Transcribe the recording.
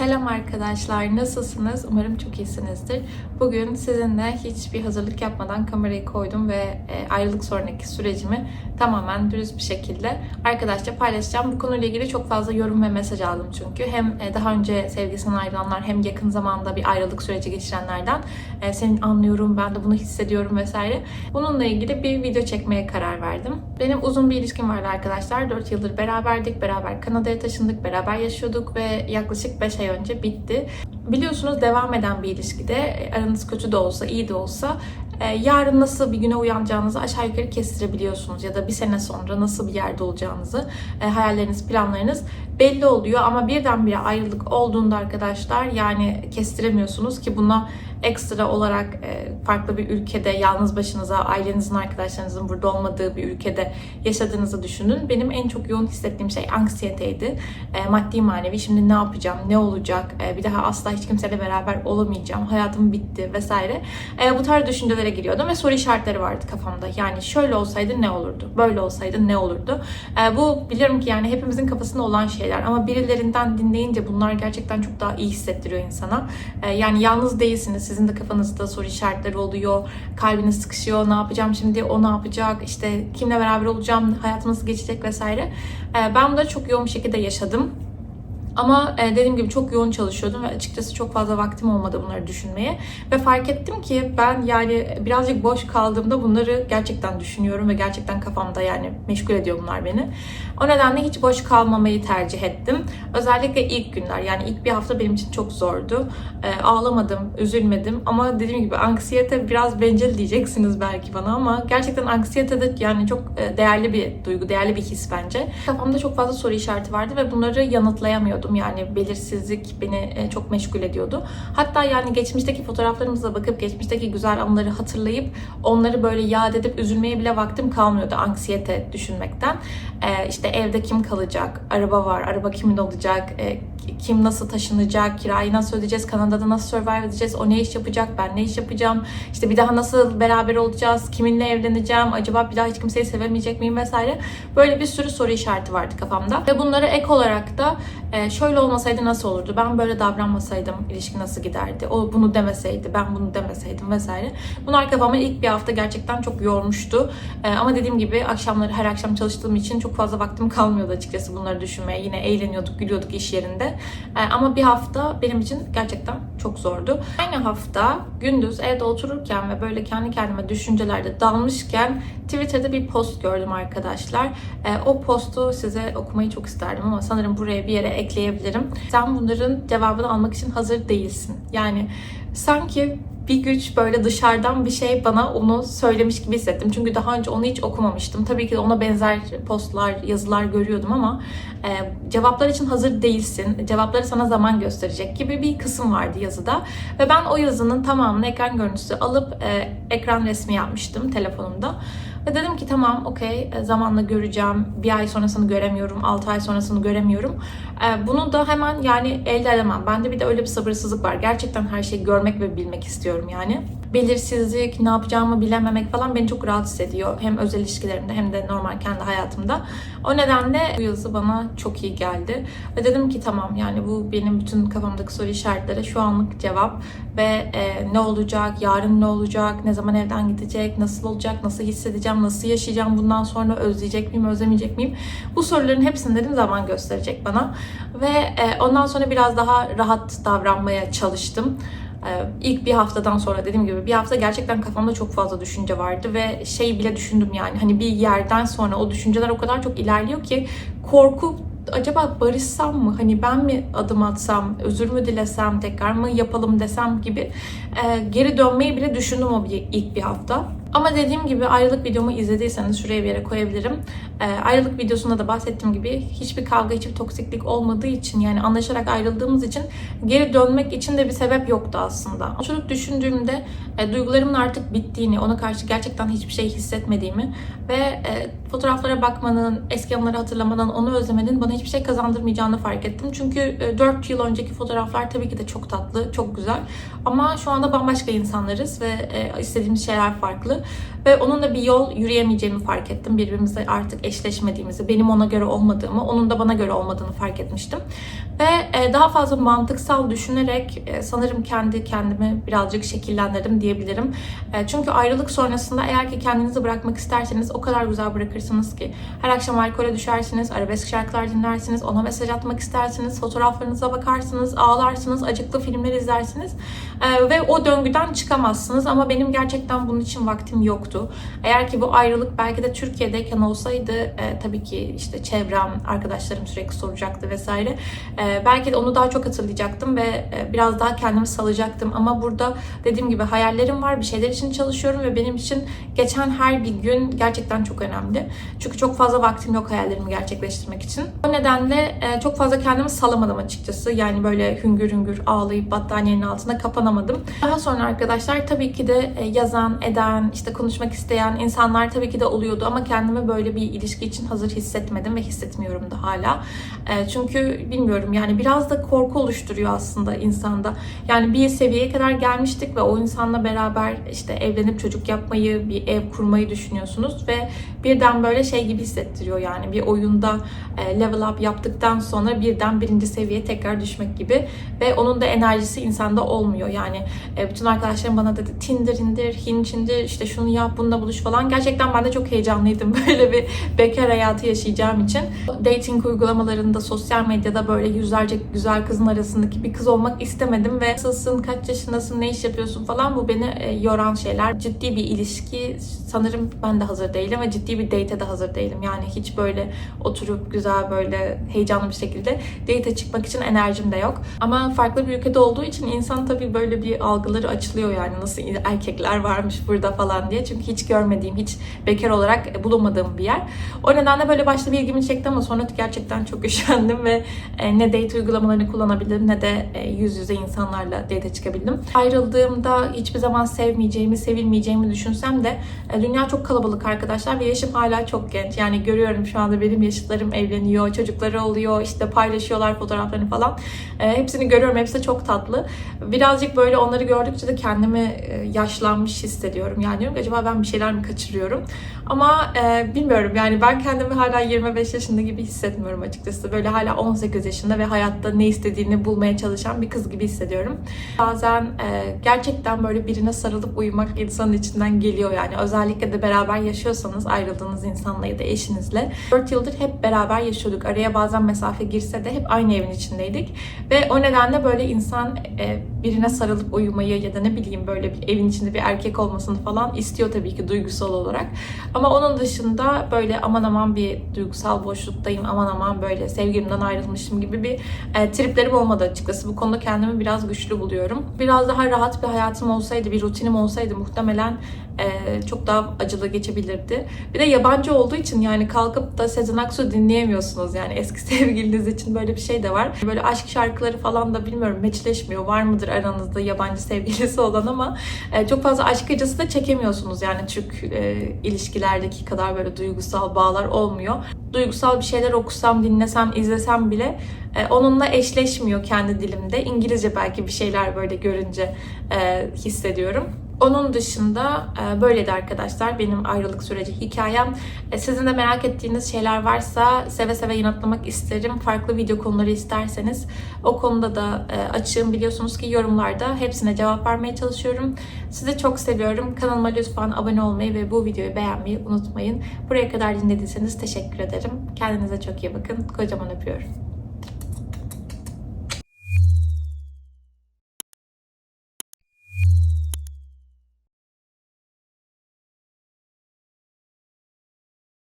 Selam arkadaşlar, nasılsınız? Umarım çok iyisinizdir. Bugün sizinle hiçbir hazırlık yapmadan kamerayı koydum ve e, ayrılık sonraki sürecimi tamamen dürüst bir şekilde arkadaşça paylaşacağım. Bu konuyla ilgili çok fazla yorum ve mesaj aldım çünkü. Hem e, daha önce sevgisinden ayrılanlar hem yakın zamanda bir ayrılık süreci geçirenlerden e, senin anlıyorum, ben de bunu hissediyorum vesaire. Bununla ilgili bir video çekmeye karar verdim. Benim uzun bir ilişkim vardı arkadaşlar. 4 yıldır beraberdik, beraber Kanada'ya taşındık, beraber yaşıyorduk ve yaklaşık 5 ay önce bitti. Biliyorsunuz devam eden bir ilişkide e, aranız kötü de olsa, iyi de olsa e, yarın nasıl bir güne uyanacağınızı aşağı yukarı kestirebiliyorsunuz ya da bir sene sonra nasıl bir yerde olacağınızı, e, hayalleriniz, planlarınız belli oluyor ama birdenbire ayrılık olduğunda arkadaşlar yani kestiremiyorsunuz ki buna ekstra olarak e, farklı bir ülkede yalnız başınıza, ailenizin, arkadaşlarınızın burada olmadığı bir ülkede yaşadığınızı düşünün. Benim en çok yoğun hissettiğim şey anksiyeteydi. E, maddi manevi. Şimdi ne yapacağım? Ne olacak? E, bir daha asla hiç kimseyle beraber olamayacağım. Hayatım bitti vesaire. Bu tarz düşüncelere giriyordum ve soru işaretleri vardı kafamda. Yani şöyle olsaydı ne olurdu? Böyle olsaydı ne olurdu? Bu biliyorum ki yani hepimizin kafasında olan şeyler ama birilerinden dinleyince bunlar gerçekten çok daha iyi hissettiriyor insana. Yani yalnız değilsiniz. Sizin de kafanızda soru işaretleri oluyor. Kalbiniz sıkışıyor. Ne yapacağım şimdi? O ne yapacak? İşte kimle beraber olacağım? Hayatım nasıl geçecek vesaire. E, ben bunları çok yoğun bir şekilde yaşadım. Ama e, dediğim gibi çok yoğun çalışıyordum ve açıkçası çok fazla vaktim olmadı bunları düşünmeye. Ve fark ettim ki ben yani birazcık boş kaldığımda bunları gerçekten düşünüyorum ve gerçekten kafamda yani meşgul ediyor bunlar beni. O nedenle hiç boş kalmamayı tercih ettim. Özellikle ilk günler yani ilk bir hafta benim için çok zordu. E, ağlamadım, üzülmedim ama dediğim gibi anksiyete biraz bencil diyeceksiniz belki bana ama gerçekten anksiyete de yani çok e, değerli bir duygu, değerli bir his bence. Kafamda çok fazla soru işareti vardı ve bunları yanıtlayamıyordum. Yani belirsizlik beni e, çok meşgul ediyordu. Hatta yani geçmişteki fotoğraflarımıza bakıp geçmişteki güzel anıları hatırlayıp onları böyle yad edip üzülmeye bile vaktim kalmıyordu anksiyete düşünmekten. E, işte evde kim kalacak, araba var, araba kimin olacak, e, kim nasıl taşınacak, kirayı nasıl ödeyeceğiz, Kanada'da nasıl survive edeceğiz, o ne iş yapacak, ben ne iş yapacağım, işte bir daha nasıl beraber olacağız, kiminle evleneceğim, acaba bir daha hiç kimseyi sevemeyecek miyim vesaire. Böyle bir sürü soru işareti vardı kafamda. Ve bunlara ek olarak da e, şöyle olmasaydı nasıl olurdu, ben böyle davranmasaydım ilişki nasıl giderdi, o bunu demeseydi, ben bunu demeseydim vesaire. Bunlar kafamı ilk bir hafta gerçekten çok yormuştu. E, ama dediğim gibi akşamları her akşam çalıştığım için çok fazla vaktim kalmıyordu açıkçası bunları düşünmeye. Yine eğleniyorduk, gülüyorduk iş yerinde. E, ama bir hafta benim için gerçekten çok zordu. Aynı hafta gündüz evde otururken ve böyle kendi kendime düşüncelerde dalmışken Twitter'da bir post gördüm arkadaşlar. E, o postu size okumayı çok isterdim ama sanırım buraya bir yere ekleyebilirim. Sen bunların cevabını almak için hazır değilsin. Yani sanki bir güç böyle dışarıdan bir şey bana onu söylemiş gibi hissettim. Çünkü daha önce onu hiç okumamıştım. Tabii ki de ona benzer postlar, yazılar görüyordum ama e, cevaplar için hazır değilsin. Cevapları sana zaman gösterecek gibi bir kısım vardı yazıda. Ve ben o yazının tamamını ekran görüntüsü alıp e, ekran resmi yapmıştım telefonumda. Ve dedim ki tamam okey zamanla göreceğim. Bir ay sonrasını göremiyorum. 6 ay sonrasını göremiyorum. Ee, bunu da hemen yani elde edemem. Bende bir de öyle bir sabırsızlık var. Gerçekten her şeyi görmek ve bilmek istiyorum yani. Belirsizlik, ne yapacağımı bilememek falan beni çok rahatsız ediyor. Hem özel ilişkilerimde hem de normal kendi hayatımda. O nedenle bu yazı bana çok iyi geldi. Ve dedim ki tamam yani bu benim bütün kafamdaki soru işaretlere şu anlık cevap. Ve e, ne olacak, yarın ne olacak, ne zaman evden gidecek, nasıl olacak, nasıl hissedeceğim, nasıl yaşayacağım bundan sonra özleyecek miyim, özlemeyecek miyim? Bu soruların hepsini dedim zaman gösterecek bana. Ve e, ondan sonra biraz daha rahat davranmaya çalıştım. Ee, ilk bir haftadan sonra dediğim gibi bir hafta gerçekten kafamda çok fazla düşünce vardı ve şey bile düşündüm yani hani bir yerden sonra o düşünceler o kadar çok ilerliyor ki korku acaba barışsam mı hani ben mi adım atsam özür mü dilesem tekrar mı yapalım desem gibi e, geri dönmeyi bile düşündüm o bir, ilk bir hafta. Ama dediğim gibi ayrılık videomu izlediyseniz şuraya bir yere koyabilirim. E, ayrılık videosunda da bahsettiğim gibi hiçbir kavga, hiçbir toksiklik olmadığı için yani anlaşarak ayrıldığımız için geri dönmek için de bir sebep yoktu aslında. Oturup düşündüğümde e, duygularımın artık bittiğini, ona karşı gerçekten hiçbir şey hissetmediğimi ve e, fotoğraflara bakmanın, eski anıları hatırlamanın, onu özlemenin bana hiçbir şey kazandırmayacağını fark ettim. Çünkü e, 4 yıl önceki fotoğraflar tabii ki de çok tatlı, çok güzel. Ama şu anda bambaşka insanlarız ve e, istediğimiz şeyler farklı. Ve onunla bir yol yürüyemeyeceğimi fark ettim. Birbirimizle artık eşleşmediğimizi, benim ona göre olmadığımı, onun da bana göre olmadığını fark etmiştim. Ve e, daha fazla mantıksal düşünerek e, sanırım kendi kendimi birazcık şekillendirdim diyebilirim. E, çünkü ayrılık sonrasında eğer ki kendinizi bırakmak isterseniz o kadar güzel bırakırsınız ki. Her akşam alkole düşersiniz, arabesk şarkılar dinlersiniz, ona mesaj atmak istersiniz, fotoğraflarınıza bakarsınız, ağlarsınız, acıklı filmler izlersiniz. E, ve o döngüden çıkamazsınız ama benim gerçekten bunun için vaktim yoktu. Eğer ki bu ayrılık belki de Türkiye'deyken olsaydı e, tabii ki işte çevrem, arkadaşlarım sürekli soracaktı vesaire. E, belki de onu daha çok hatırlayacaktım ve e, biraz daha kendimi salacaktım. Ama burada dediğim gibi hayallerim var, bir şeyler için çalışıyorum ve benim için geçen her bir gün gerçekten çok önemli. Çünkü çok fazla vaktim yok hayallerimi gerçekleştirmek için. O nedenle e, çok fazla kendimi salamadım açıkçası. Yani böyle hüngür hüngür ağlayıp battaniyenin altında kapanamadım. Daha sonra arkadaşlar tabii ki de e, yazan, eden, işte konuşmak isteyen insanlar tabii ki de oluyordu ama kendimi böyle bir ilişki için hazır hissetmedim ve hissetmiyorum da hala. E, çünkü bilmiyorum yani biraz da korku oluşturuyor aslında insanda. Yani bir seviyeye kadar gelmiştik ve o insanla beraber işte evlenip çocuk yapmayı, bir ev kurmayı düşünüyorsunuz ve birden böyle şey gibi hissettiriyor yani bir oyunda e, level up yaptıktan sonra birden birinci seviyeye tekrar düşmek gibi ve onun da enerjisi insanda olmuyor. Yani e, bütün arkadaşlarım bana dedi Tinder indir, Hinge indir, işte şunu yap, bununla buluş falan. Gerçekten ben de çok heyecanlıydım böyle bir bekar hayatı yaşayacağım için. Dating uygulamalarında, sosyal medyada böyle yüzlerce güzel kızın arasındaki bir kız olmak istemedim ve nasılsın, kaç yaşındasın, ne iş yapıyorsun falan bu beni e, yoran şeyler. Ciddi bir ilişki sanırım ben de hazır değilim ve ciddi bir date'e de hazır değilim. Yani hiç böyle oturup güzel böyle heyecanlı bir şekilde date'e çıkmak için enerjim de yok. Ama farklı bir ülkede olduğu için insan tabii böyle bir algıları açılıyor yani nasıl erkekler varmış burada falan diye. Çünkü hiç görmediğim, hiç bekar olarak bulunmadığım bir yer. O nedenle böyle başta bir ilgimi çekti ama sonra gerçekten çok üşendim ve e, ne date uygulamalarını kullanabildim ne de e, yüz yüze insanlarla date'e çıkabildim. Ayrıldığımda hiçbir zaman sevmeyeceğimi, sevilmeyeceğimi düşünsem de e, dünya çok kalabalık arkadaşlar ve yaşım hala çok genç. Yani görüyorum şu anda benim yaşıtlarım evleniyor, çocukları oluyor, işte paylaşıyorlar fotoğraflarını falan. E, hepsini görüyorum, hepsi çok tatlı. Birazcık böyle onları gördükçe de kendimi e, yaşlanmış hissediyorum. Yani diyorum ki acaba ben bir şeyler mi kaçırıyorum? Ama e, bilmiyorum yani ben kendimi hala 25 yaşında gibi hissetmiyorum açıkçası. Böyle hala 18 yaşında ve hayatta ne istediğini bulmaya çalışan bir kız gibi hissediyorum. Bazen e, gerçekten böyle birine sarılıp uyumak insanın içinden geliyor yani. Özellikle de beraber yaşıyorsanız ayrıldığınız insanla ya da eşinizle. 4 yıldır hep beraber yaşıyorduk. Araya bazen mesafe girse de hep aynı evin içindeydik. Ve o nedenle böyle insan e, birine sarılıp uyumayı ya da ne bileyim böyle bir evin içinde bir erkek olmasını falan istiyor tabii ki duygusal olarak. Ama onun dışında böyle aman aman bir duygusal boşluktayım, aman aman böyle sevgilimden ayrılmışım gibi bir e, triplerim olmadı açıkçası. Bu konuda kendimi biraz güçlü buluyorum. Biraz daha rahat bir hayatım olsaydı, bir rutinim olsaydı muhtemelen e, çok daha acılı geçebilirdi. Bir de yabancı olduğu için yani kalkıp da Sezen Aksu dinleyemiyorsunuz. Yani eski sevgiliniz için böyle bir şey de var. Böyle aşk şarkıları falan da bilmiyorum meçleşmiyor. Var mıdır aranızda yabancı sevgilisi olan ama e, çok fazla aşk acısı da çekemiyorsunuz. Yani Türk e, ilişkilerdeki kadar böyle duygusal bağlar olmuyor. Duygusal bir şeyler okusam, dinlesem, izlesem bile e, onunla eşleşmiyor kendi dilimde. İngilizce belki bir şeyler böyle görünce e, hissediyorum. Onun dışında e, böyleydi arkadaşlar benim ayrılık süreci hikayem. E, sizin de merak ettiğiniz şeyler varsa seve seve yanıtlamak isterim. Farklı video konuları isterseniz o konuda da e, açığım biliyorsunuz ki yorumlarda hepsine cevap vermeye çalışıyorum. Sizi çok seviyorum. Kanalıma lütfen abone olmayı ve bu videoyu beğenmeyi unutmayın. Buraya kadar dinlediyseniz teşekkür ederim. Kendinize çok iyi bakın. Kocaman öpüyorum.